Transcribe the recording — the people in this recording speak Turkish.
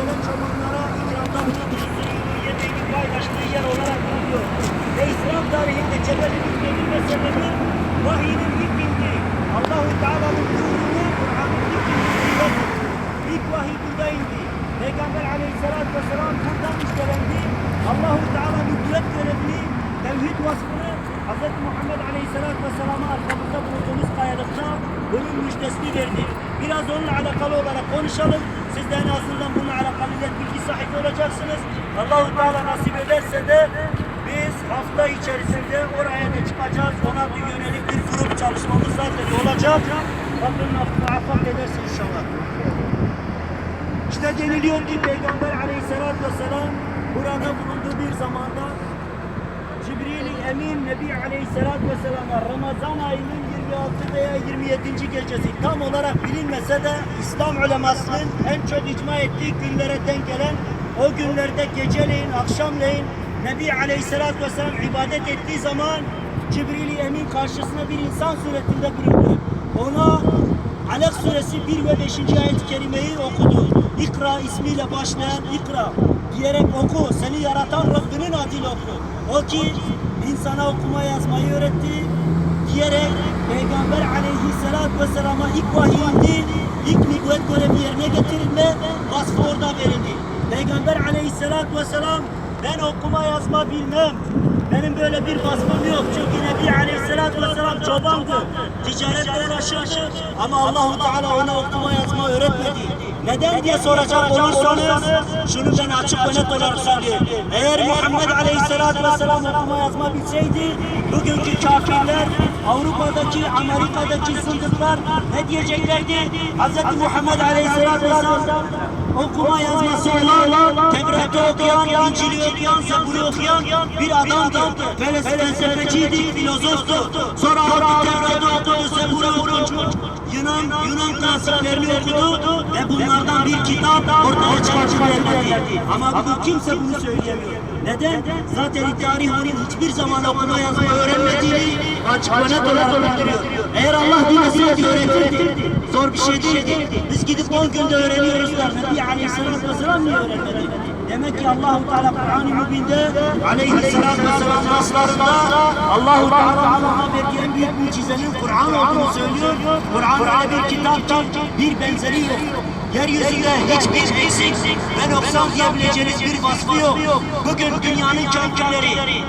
gelen çobanlara ikramda bulunduğu suyunu, yemeğini paylaştığı yer olarak bulunuyor. Ve İslam tarihinde Cebel'in belirme sebebi vahiyinin ilk indiği, Allah-u Teala'nın buyruğunu Kur'an'ın ilk indiği İlk vahiy burada indi. Peygamber aleyhissalatü vesselam buradan müjdelendi. Allah-u Teala nübüvvet görevini, tevhid vasfını Hz. Muhammed aleyhissalatü vesselama arkamızda bulunduğumuz kayalıkta bunun müjdesini verdi. Biraz onunla alakalı olarak konuşalım. Siz de en azından bununla alakalı net bilgi sahibi olacaksınız. Allah-u Teala nasip ederse de biz hafta içerisinde oraya da çıkacağız. Ona bir yönelik bir grup çalışmamız zaten olacak. Rabbim muvaffak ederse inşallah. İşte deniliyor ki Peygamber aleyhissalatü vesselam burada bulunduğu bir zamanda Cibril-i Emin Nebi aleyhissalatü vesselam'a Ramazan ayının 26 veya 27. gecesi tam olarak bilinmese de İslam ulemasının en çok icma ettiği günlere denk gelen o günlerde geceleyin, akşamleyin Nebi aleyhissalatü vesselam ibadet ettiği zaman Cibril-i Emin karşısına bir insan suretinde bulundu. Ona Alak suresi 1 ve 5. ayet-i kerimeyi okudu. İkra ismiyle başlayan ikra diyerek oku. Seni yaratan Rabbinin adıyla oku. O ki insana okuma yazmayı öğretti diyerek Peygamber aleyhissalatü vesselama ilk vahiy indi. İlk nübüvvet görevi yerine getirilme vasfı orada verildi. Peygamber aleyhissalatü vesselam ben okuma yazma bilmem. Benim böyle bir vasfım yok. Çünkü Nebi Aleyhisselatü Vesselam çobandı. Ticaretle uğraşırdı. Ama Allahu Teala ona okuma yazma öğretmedi. Neden diye soracak olursanız şunu ben açık ve net olarak söyleyeyim. Eğer Muhammed Aleyhisselatü Vesselam okuma yazma bilseydi bugünkü kafirler Avrupa'daki, Amerika'daki zındıklar ne diyeceklerdi? Hz. Muhammed Aleyhisselatü Vesselam okuma yazması olan, Tevrat'ı okuyan, İncil'i okuyan, Zebur'u okuyan bir adamdı. Böyle felsefeciydi, filozoftu. Sonra aldı Tevrat'ı okudu, Zebur'u okudu. Yunan, Yunan klasiklerini okudu ve bunlardan bir kitap ortaya çıkartılmadı. Ama bugün kimse bunu söyleyemiyor. Neden? Zaten tarih onun hiçbir zaman okuma yazma öğrenmediğini açık ve net olarak bildiriyor. Eğer Allah dileseydi öğretirdi. Zor bir şey değildi. Biz gidip 10 günde öğreniyoruz da Nebi Aleyhisselatü Vesselam niye öğrenmedi? Demek ki Allahu Teala Kur'an-ı Mübin'de Aleyhisselatü Vesselam naslarında Allahu Teala'nın verdiği en büyük mucizenin Kur'an olduğunu söylüyor. Kur'an öyle bir kitap ki bir benzeri yok. Yeryüzünde hiçbir eksik. ve noksan diyebileceğiniz bir vasfı yok. Bugün dünyanın kafirleri